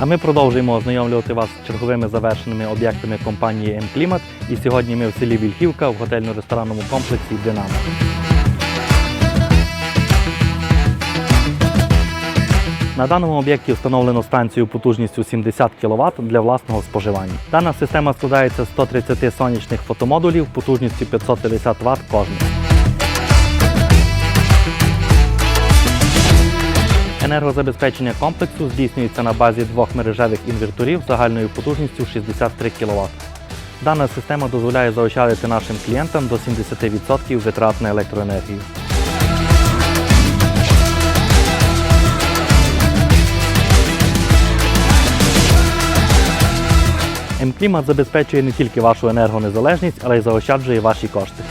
А ми продовжуємо ознайомлювати вас з черговими завершеними об'єктами компанії М-Клімат. І сьогодні ми в селі Вільхівка в готельно-ресторанному комплексі Динамо. На даному об'єкті встановлено станцію потужністю 70 кВт для власного споживання. Дана система складається з 130 сонячних фотомодулів потужністю 550 Вт кожен. Енергозабезпечення комплексу здійснюється на базі двох мережевих інверторів загальною потужністю 63 кВт. Дана система дозволяє заощадити нашим клієнтам до 70% витрат на електроенергію. М-Клімат забезпечує не тільки вашу енергонезалежність, але й заощаджує ваші кошти.